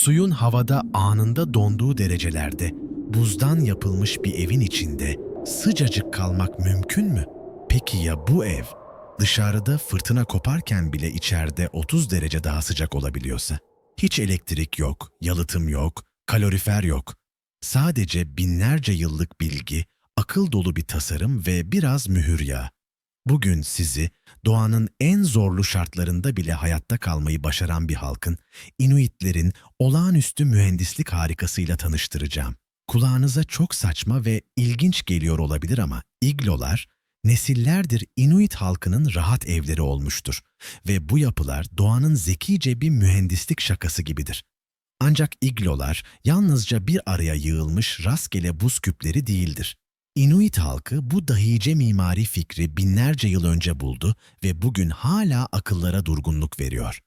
Suyun havada anında donduğu derecelerde, buzdan yapılmış bir evin içinde sıcacık kalmak mümkün mü? Peki ya bu ev dışarıda fırtına koparken bile içeride 30 derece daha sıcak olabiliyorsa? Hiç elektrik yok, yalıtım yok, kalorifer yok. Sadece binlerce yıllık bilgi, akıl dolu bir tasarım ve biraz mühür yağı. Bugün sizi doğanın en zorlu şartlarında bile hayatta kalmayı başaran bir halkın, Inuitlerin olağanüstü mühendislik harikasıyla tanıştıracağım. Kulağınıza çok saçma ve ilginç geliyor olabilir ama iglolar, nesillerdir Inuit halkının rahat evleri olmuştur ve bu yapılar doğanın zekice bir mühendislik şakası gibidir. Ancak iglolar yalnızca bir araya yığılmış rastgele buz küpleri değildir. Inuit halkı bu dahice mimari fikri binlerce yıl önce buldu ve bugün hala akıllara durgunluk veriyor.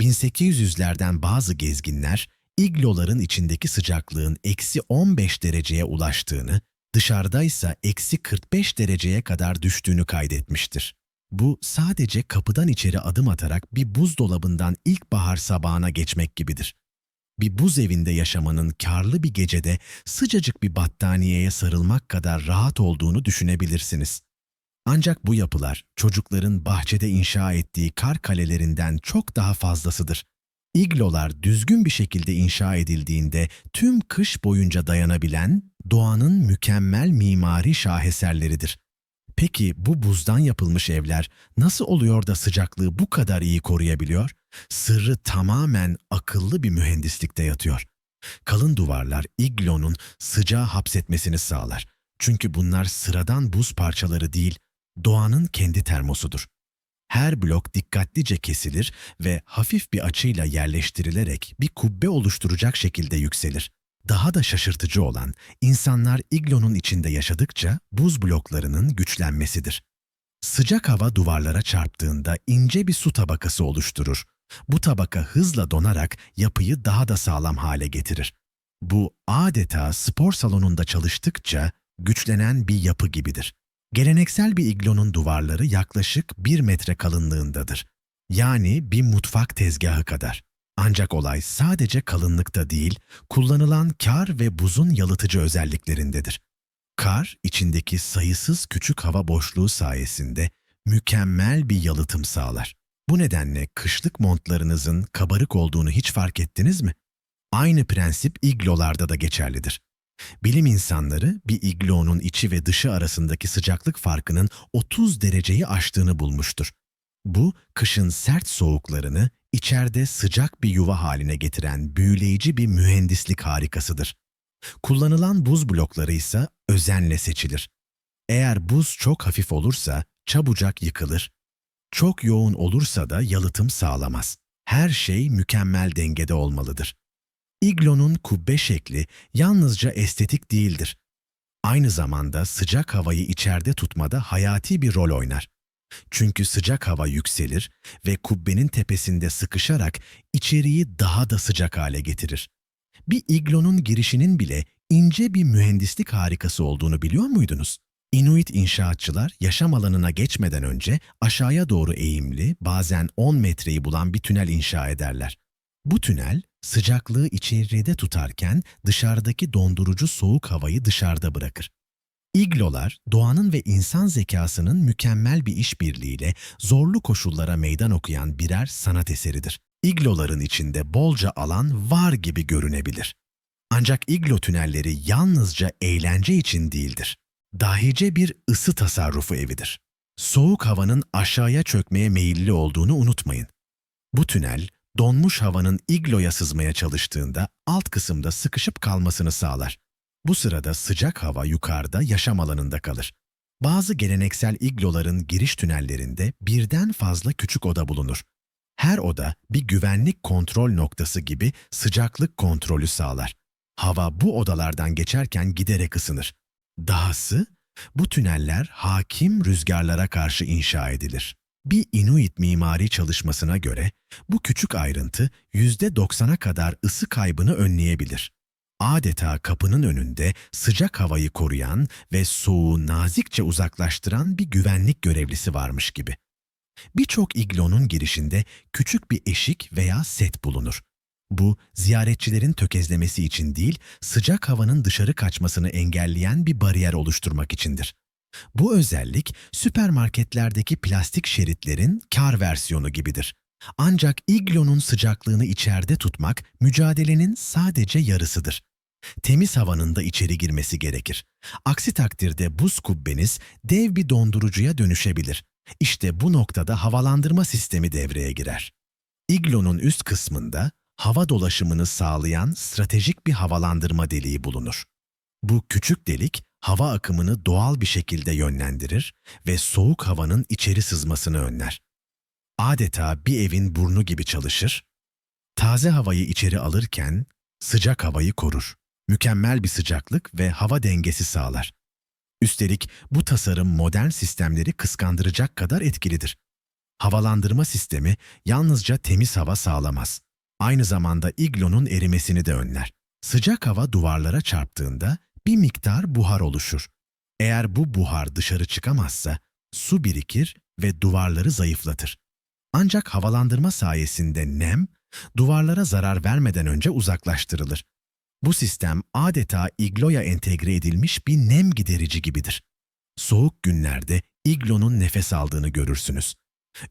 1800'lerden bazı gezginler, igloların içindeki sıcaklığın eksi 15 dereceye ulaştığını, dışarıdaysa eksi 45 dereceye kadar düştüğünü kaydetmiştir. Bu sadece kapıdan içeri adım atarak bir buzdolabından ilkbahar sabahına geçmek gibidir bir buz evinde yaşamanın karlı bir gecede sıcacık bir battaniyeye sarılmak kadar rahat olduğunu düşünebilirsiniz. Ancak bu yapılar çocukların bahçede inşa ettiği kar kalelerinden çok daha fazlasıdır. İglolar düzgün bir şekilde inşa edildiğinde tüm kış boyunca dayanabilen doğanın mükemmel mimari şaheserleridir. Peki bu buzdan yapılmış evler nasıl oluyor da sıcaklığı bu kadar iyi koruyabiliyor? Sırrı tamamen akıllı bir mühendislikte yatıyor. Kalın duvarlar iglonun sıcağı hapsetmesini sağlar. Çünkü bunlar sıradan buz parçaları değil, doğanın kendi termosudur. Her blok dikkatlice kesilir ve hafif bir açıyla yerleştirilerek bir kubbe oluşturacak şekilde yükselir. Daha da şaşırtıcı olan, insanlar iglonun içinde yaşadıkça buz bloklarının güçlenmesidir. Sıcak hava duvarlara çarptığında ince bir su tabakası oluşturur. Bu tabaka hızla donarak yapıyı daha da sağlam hale getirir. Bu adeta spor salonunda çalıştıkça güçlenen bir yapı gibidir. Geleneksel bir iglonun duvarları yaklaşık bir metre kalınlığındadır. Yani bir mutfak tezgahı kadar. Ancak olay sadece kalınlıkta değil, kullanılan kar ve buzun yalıtıcı özelliklerindedir. Kar, içindeki sayısız küçük hava boşluğu sayesinde mükemmel bir yalıtım sağlar. Bu nedenle kışlık montlarınızın kabarık olduğunu hiç fark ettiniz mi? Aynı prensip iglolarda da geçerlidir. Bilim insanları bir iglonun içi ve dışı arasındaki sıcaklık farkının 30 dereceyi aştığını bulmuştur. Bu, kışın sert soğuklarını içeride sıcak bir yuva haline getiren büyüleyici bir mühendislik harikasıdır. Kullanılan buz blokları ise özenle seçilir. Eğer buz çok hafif olursa çabucak yıkılır. Çok yoğun olursa da yalıtım sağlamaz. Her şey mükemmel dengede olmalıdır. İglonun kubbe şekli yalnızca estetik değildir. Aynı zamanda sıcak havayı içeride tutmada hayati bir rol oynar. Çünkü sıcak hava yükselir ve kubbenin tepesinde sıkışarak içeriği daha da sıcak hale getirir. Bir iglonun girişinin bile ince bir mühendislik harikası olduğunu biliyor muydunuz? Inuit inşaatçılar yaşam alanına geçmeden önce aşağıya doğru eğimli, bazen 10 metreyi bulan bir tünel inşa ederler. Bu tünel sıcaklığı içeride tutarken dışarıdaki dondurucu soğuk havayı dışarıda bırakır. İglolar, doğanın ve insan zekasının mükemmel bir işbirliğiyle zorlu koşullara meydan okuyan birer sanat eseridir. İgloların içinde bolca alan var gibi görünebilir. Ancak iglo tünelleri yalnızca eğlence için değildir. Dahice bir ısı tasarrufu evidir. Soğuk havanın aşağıya çökmeye meyilli olduğunu unutmayın. Bu tünel, donmuş havanın igloya sızmaya çalıştığında alt kısımda sıkışıp kalmasını sağlar. Bu sırada sıcak hava yukarıda yaşam alanında kalır. Bazı geleneksel igloların giriş tünellerinde birden fazla küçük oda bulunur. Her oda bir güvenlik kontrol noktası gibi sıcaklık kontrolü sağlar. Hava bu odalardan geçerken giderek ısınır. Dahası bu tüneller hakim rüzgarlara karşı inşa edilir. Bir Inuit mimari çalışmasına göre bu küçük ayrıntı %90'a kadar ısı kaybını önleyebilir. Adeta kapının önünde sıcak havayı koruyan ve soğuğu nazikçe uzaklaştıran bir güvenlik görevlisi varmış gibi. Birçok iglonun girişinde küçük bir eşik veya set bulunur. Bu, ziyaretçilerin tökezlemesi için değil, sıcak havanın dışarı kaçmasını engelleyen bir bariyer oluşturmak içindir. Bu özellik, süpermarketlerdeki plastik şeritlerin kar versiyonu gibidir. Ancak iglonun sıcaklığını içeride tutmak, mücadelenin sadece yarısıdır. Temiz havanın da içeri girmesi gerekir. Aksi takdirde buz kubbeniz dev bir dondurucuya dönüşebilir. İşte bu noktada havalandırma sistemi devreye girer. İglonun üst kısmında hava dolaşımını sağlayan stratejik bir havalandırma deliği bulunur. Bu küçük delik hava akımını doğal bir şekilde yönlendirir ve soğuk havanın içeri sızmasını önler. Adeta bir evin burnu gibi çalışır, taze havayı içeri alırken sıcak havayı korur. Mükemmel bir sıcaklık ve hava dengesi sağlar. Üstelik bu tasarım modern sistemleri kıskandıracak kadar etkilidir. Havalandırma sistemi yalnızca temiz hava sağlamaz. Aynı zamanda iglonun erimesini de önler. Sıcak hava duvarlara çarptığında bir miktar buhar oluşur. Eğer bu buhar dışarı çıkamazsa su birikir ve duvarları zayıflatır. Ancak havalandırma sayesinde nem duvarlara zarar vermeden önce uzaklaştırılır. Bu sistem adeta igloya entegre edilmiş bir nem giderici gibidir. Soğuk günlerde iglonun nefes aldığını görürsünüz.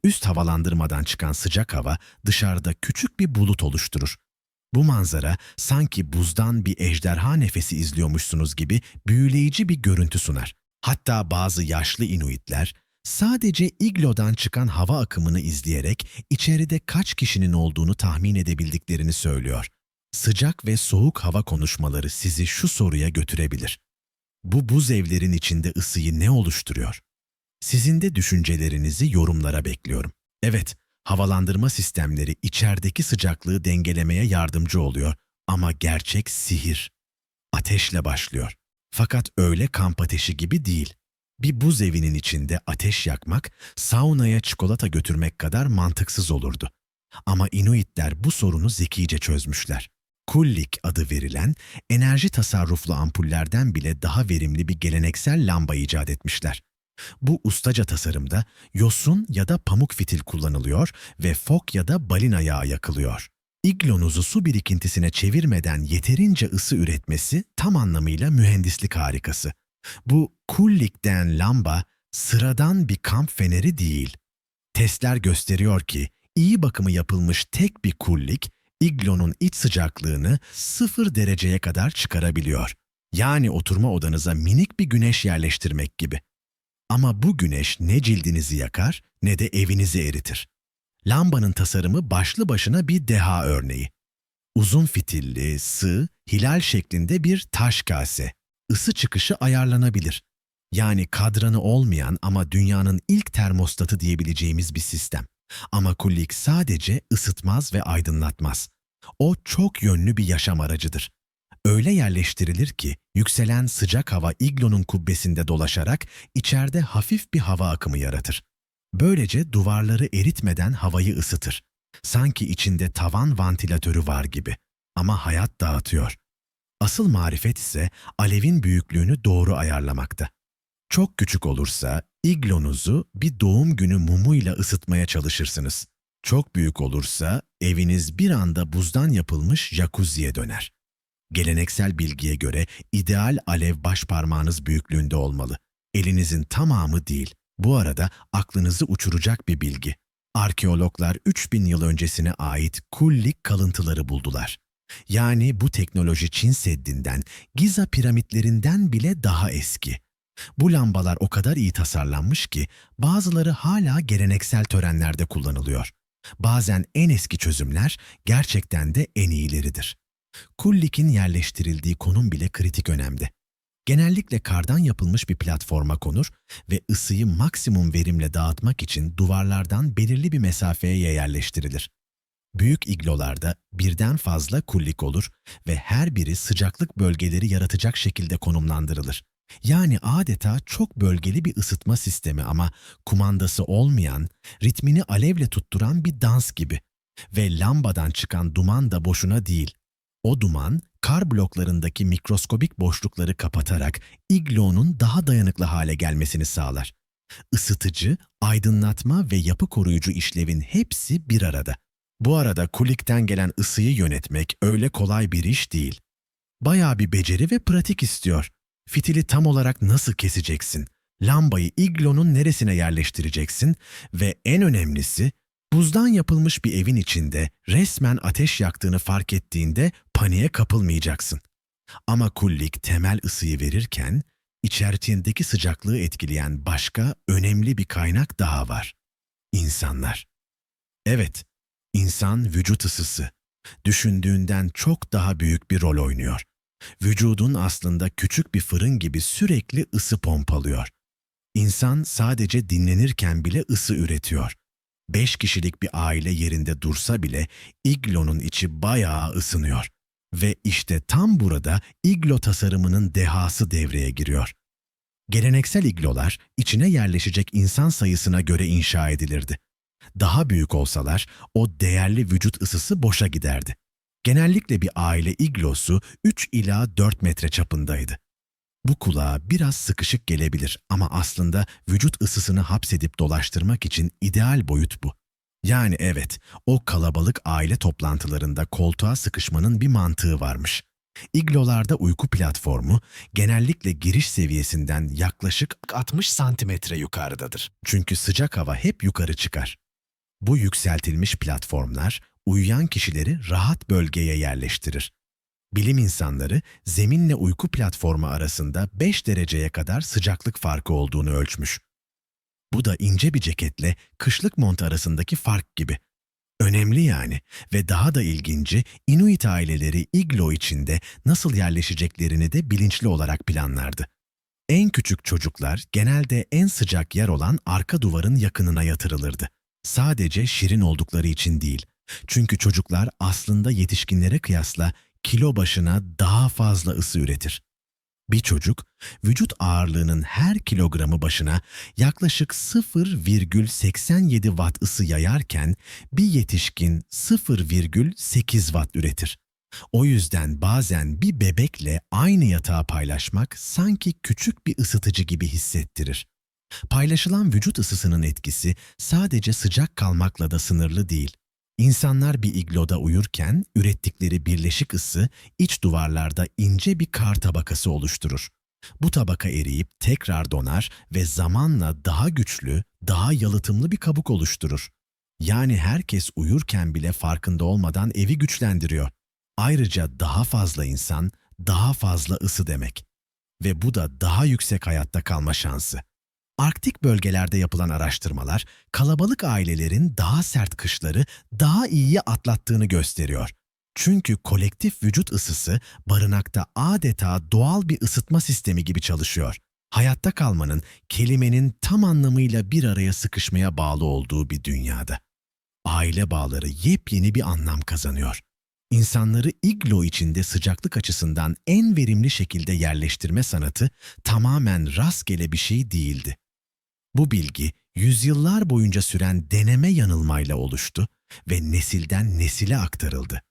Üst havalandırmadan çıkan sıcak hava dışarıda küçük bir bulut oluşturur. Bu manzara sanki buzdan bir ejderha nefesi izliyormuşsunuz gibi büyüleyici bir görüntü sunar. Hatta bazı yaşlı Inuitler sadece iglodan çıkan hava akımını izleyerek içeride kaç kişinin olduğunu tahmin edebildiklerini söylüyor. Sıcak ve soğuk hava konuşmaları sizi şu soruya götürebilir. Bu buz evlerin içinde ısıyı ne oluşturuyor? Sizin de düşüncelerinizi yorumlara bekliyorum. Evet, havalandırma sistemleri içerideki sıcaklığı dengelemeye yardımcı oluyor ama gerçek sihir ateşle başlıyor. Fakat öyle kamp ateşi gibi değil. Bir buz evinin içinde ateş yakmak, saunaya çikolata götürmek kadar mantıksız olurdu. Ama Inuitler bu sorunu zekice çözmüşler. Kullik adı verilen enerji tasarruflu ampullerden bile daha verimli bir geleneksel lamba icat etmişler. Bu ustaca tasarımda yosun ya da pamuk fitil kullanılıyor ve fok ya da balina yağı yakılıyor. İglonuzu su birikintisine çevirmeden yeterince ısı üretmesi tam anlamıyla mühendislik harikası. Bu kullikten lamba sıradan bir kamp feneri değil. Testler gösteriyor ki iyi bakımı yapılmış tek bir kullik iglonun iç sıcaklığını sıfır dereceye kadar çıkarabiliyor. Yani oturma odanıza minik bir güneş yerleştirmek gibi. Ama bu güneş ne cildinizi yakar ne de evinizi eritir. Lambanın tasarımı başlı başına bir deha örneği. Uzun fitilli, sığ, hilal şeklinde bir taş kase. Isı çıkışı ayarlanabilir. Yani kadranı olmayan ama dünyanın ilk termostatı diyebileceğimiz bir sistem. Ama kullik sadece ısıtmaz ve aydınlatmaz. O çok yönlü bir yaşam aracıdır. Öyle yerleştirilir ki yükselen sıcak hava iglonun kubbesinde dolaşarak içeride hafif bir hava akımı yaratır. Böylece duvarları eritmeden havayı ısıtır. Sanki içinde tavan vantilatörü var gibi. Ama hayat dağıtıyor. Asıl marifet ise alevin büyüklüğünü doğru ayarlamakta. Çok küçük olursa iglonuzu bir doğum günü mumuyla ısıtmaya çalışırsınız. Çok büyük olursa eviniz bir anda buzdan yapılmış jacuzziye döner. Geleneksel bilgiye göre ideal alev baş parmağınız büyüklüğünde olmalı. Elinizin tamamı değil. Bu arada aklınızı uçuracak bir bilgi. Arkeologlar 3000 yıl öncesine ait kullik kalıntıları buldular. Yani bu teknoloji Çin Seddi'nden, Giza piramitlerinden bile daha eski. Bu lambalar o kadar iyi tasarlanmış ki bazıları hala geleneksel törenlerde kullanılıyor. Bazen en eski çözümler gerçekten de en iyileridir. Kullik'in yerleştirildiği konum bile kritik önemde. Genellikle kardan yapılmış bir platforma konur ve ısıyı maksimum verimle dağıtmak için duvarlardan belirli bir mesafeye yerleştirilir. Büyük iglolarda birden fazla kullik olur ve her biri sıcaklık bölgeleri yaratacak şekilde konumlandırılır. Yani adeta çok bölgeli bir ısıtma sistemi ama kumandası olmayan, ritmini alevle tutturan bir dans gibi. Ve lambadan çıkan duman da boşuna değil. O duman, kar bloklarındaki mikroskobik boşlukları kapatarak iglonun daha dayanıklı hale gelmesini sağlar. Isıtıcı, aydınlatma ve yapı koruyucu işlevin hepsi bir arada. Bu arada kulikten gelen ısıyı yönetmek öyle kolay bir iş değil. Bayağı bir beceri ve pratik istiyor. Fitili tam olarak nasıl keseceksin? Lambayı iglonun neresine yerleştireceksin? Ve en önemlisi, buzdan yapılmış bir evin içinde resmen ateş yaktığını fark ettiğinde paniğe kapılmayacaksın. Ama kullik temel ısıyı verirken, içerisindeki sıcaklığı etkileyen başka önemli bir kaynak daha var. İnsanlar. Evet, insan vücut ısısı. Düşündüğünden çok daha büyük bir rol oynuyor. Vücudun aslında küçük bir fırın gibi sürekli ısı pompalıyor. İnsan sadece dinlenirken bile ısı üretiyor. Beş kişilik bir aile yerinde dursa bile iglonun içi bayağı ısınıyor. Ve işte tam burada iglo tasarımının dehası devreye giriyor. Geleneksel iglolar içine yerleşecek insan sayısına göre inşa edilirdi. Daha büyük olsalar o değerli vücut ısısı boşa giderdi. Genellikle bir aile iglosu 3 ila 4 metre çapındaydı. Bu kulağa biraz sıkışık gelebilir ama aslında vücut ısısını hapsedip dolaştırmak için ideal boyut bu. Yani evet, o kalabalık aile toplantılarında koltuğa sıkışmanın bir mantığı varmış. İglolarda uyku platformu genellikle giriş seviyesinden yaklaşık 60 santimetre yukarıdadır. Çünkü sıcak hava hep yukarı çıkar. Bu yükseltilmiş platformlar uyuyan kişileri rahat bölgeye yerleştirir. Bilim insanları zeminle uyku platformu arasında 5 dereceye kadar sıcaklık farkı olduğunu ölçmüş. Bu da ince bir ceketle kışlık mont arasındaki fark gibi. Önemli yani ve daha da ilginci Inuit aileleri iglo içinde nasıl yerleşeceklerini de bilinçli olarak planlardı. En küçük çocuklar genelde en sıcak yer olan arka duvarın yakınına yatırılırdı. Sadece şirin oldukları için değil. Çünkü çocuklar aslında yetişkinlere kıyasla kilo başına daha fazla ısı üretir. Bir çocuk, vücut ağırlığının her kilogramı başına yaklaşık 0,87 watt ısı yayarken bir yetişkin 0,8 watt üretir. O yüzden bazen bir bebekle aynı yatağı paylaşmak sanki küçük bir ısıtıcı gibi hissettirir. Paylaşılan vücut ısısının etkisi sadece sıcak kalmakla da sınırlı değil. İnsanlar bir igloda uyurken ürettikleri birleşik ısı iç duvarlarda ince bir kar tabakası oluşturur. Bu tabaka eriyip tekrar donar ve zamanla daha güçlü, daha yalıtımlı bir kabuk oluşturur. Yani herkes uyurken bile farkında olmadan evi güçlendiriyor. Ayrıca daha fazla insan, daha fazla ısı demek. Ve bu da daha yüksek hayatta kalma şansı. Arktik bölgelerde yapılan araştırmalar, kalabalık ailelerin daha sert kışları daha iyi atlattığını gösteriyor. Çünkü kolektif vücut ısısı barınakta adeta doğal bir ısıtma sistemi gibi çalışıyor. Hayatta kalmanın kelimenin tam anlamıyla bir araya sıkışmaya bağlı olduğu bir dünyada. Aile bağları yepyeni bir anlam kazanıyor. İnsanları iglo içinde sıcaklık açısından en verimli şekilde yerleştirme sanatı tamamen rastgele bir şey değildi. Bu bilgi yüzyıllar boyunca süren deneme yanılmayla oluştu ve nesilden nesile aktarıldı.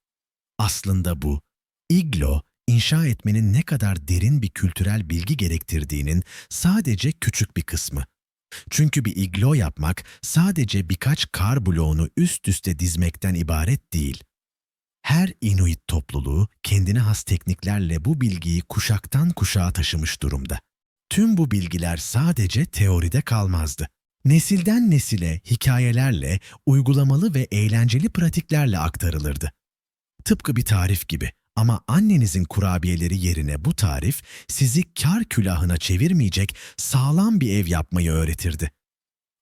Aslında bu, iglo, inşa etmenin ne kadar derin bir kültürel bilgi gerektirdiğinin sadece küçük bir kısmı. Çünkü bir iglo yapmak sadece birkaç kar bloğunu üst üste dizmekten ibaret değil. Her Inuit topluluğu kendine has tekniklerle bu bilgiyi kuşaktan kuşağa taşımış durumda. Tüm bu bilgiler sadece teoride kalmazdı. Nesilden nesile hikayelerle, uygulamalı ve eğlenceli pratiklerle aktarılırdı. Tıpkı bir tarif gibi ama annenizin kurabiyeleri yerine bu tarif sizi kar külahına çevirmeyecek sağlam bir ev yapmayı öğretirdi.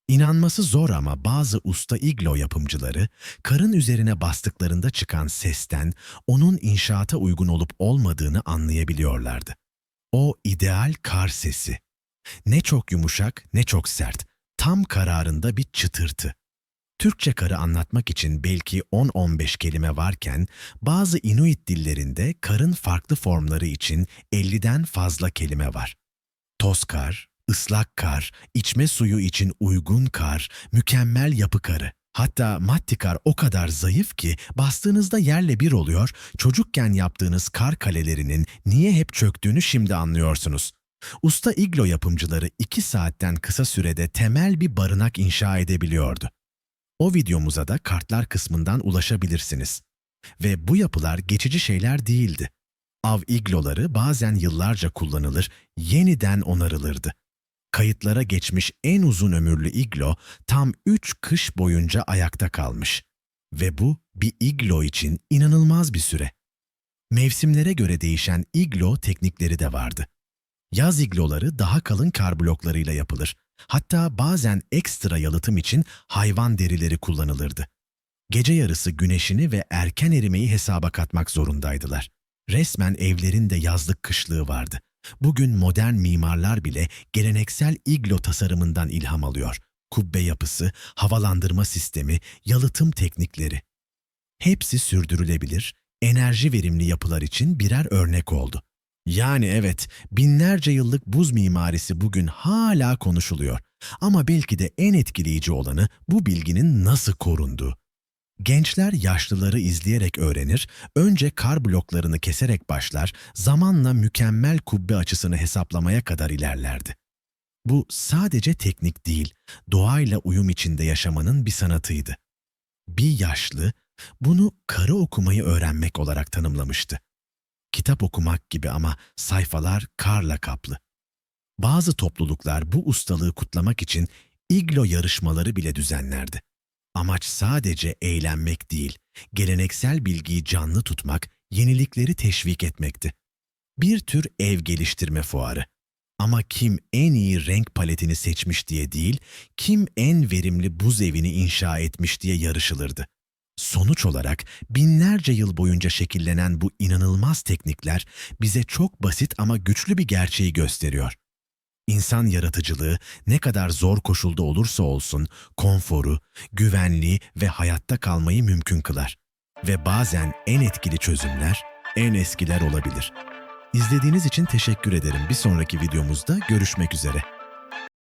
İnanması zor ama bazı usta iglo yapımcıları karın üzerine bastıklarında çıkan sesten onun inşaata uygun olup olmadığını anlayabiliyorlardı. O ideal kar sesi. Ne çok yumuşak ne çok sert. Tam kararında bir çıtırtı. Türkçe karı anlatmak için belki 10-15 kelime varken bazı Inuit dillerinde karın farklı formları için 50'den fazla kelime var. Toz kar, ıslak kar, içme suyu için uygun kar, mükemmel yapı karı. Hatta mattikar o kadar zayıf ki bastığınızda yerle bir oluyor, çocukken yaptığınız kar kalelerinin niye hep çöktüğünü şimdi anlıyorsunuz. Usta iglo yapımcıları iki saatten kısa sürede temel bir barınak inşa edebiliyordu. O videomuza da kartlar kısmından ulaşabilirsiniz. Ve bu yapılar geçici şeyler değildi. Av igloları bazen yıllarca kullanılır, yeniden onarılırdı. Kayıtlara geçmiş en uzun ömürlü iglo tam 3 kış boyunca ayakta kalmış. Ve bu bir iglo için inanılmaz bir süre. Mevsimlere göre değişen iglo teknikleri de vardı. Yaz igloları daha kalın kar bloklarıyla yapılır. Hatta bazen ekstra yalıtım için hayvan derileri kullanılırdı. Gece yarısı güneşini ve erken erimeyi hesaba katmak zorundaydılar. Resmen evlerin de yazlık kışlığı vardı. Bugün modern mimarlar bile geleneksel iglo tasarımından ilham alıyor. Kubbe yapısı, havalandırma sistemi, yalıtım teknikleri. Hepsi sürdürülebilir, enerji verimli yapılar için birer örnek oldu. Yani evet, binlerce yıllık buz mimarisi bugün hala konuşuluyor. Ama belki de en etkileyici olanı bu bilginin nasıl korunduğu. Gençler yaşlıları izleyerek öğrenir, önce kar bloklarını keserek başlar, zamanla mükemmel kubbe açısını hesaplamaya kadar ilerlerdi. Bu sadece teknik değil, doğayla uyum içinde yaşamanın bir sanatıydı. Bir yaşlı bunu karı okumayı öğrenmek olarak tanımlamıştı. Kitap okumak gibi ama sayfalar karla kaplı. Bazı topluluklar bu ustalığı kutlamak için iglo yarışmaları bile düzenlerdi. Amaç sadece eğlenmek değil, geleneksel bilgiyi canlı tutmak, yenilikleri teşvik etmekti. Bir tür ev geliştirme fuarı. Ama kim en iyi renk paletini seçmiş diye değil, kim en verimli buz evini inşa etmiş diye yarışılırdı. Sonuç olarak binlerce yıl boyunca şekillenen bu inanılmaz teknikler bize çok basit ama güçlü bir gerçeği gösteriyor. İnsan yaratıcılığı ne kadar zor koşulda olursa olsun konforu, güvenliği ve hayatta kalmayı mümkün kılar. Ve bazen en etkili çözümler en eskiler olabilir. İzlediğiniz için teşekkür ederim. Bir sonraki videomuzda görüşmek üzere.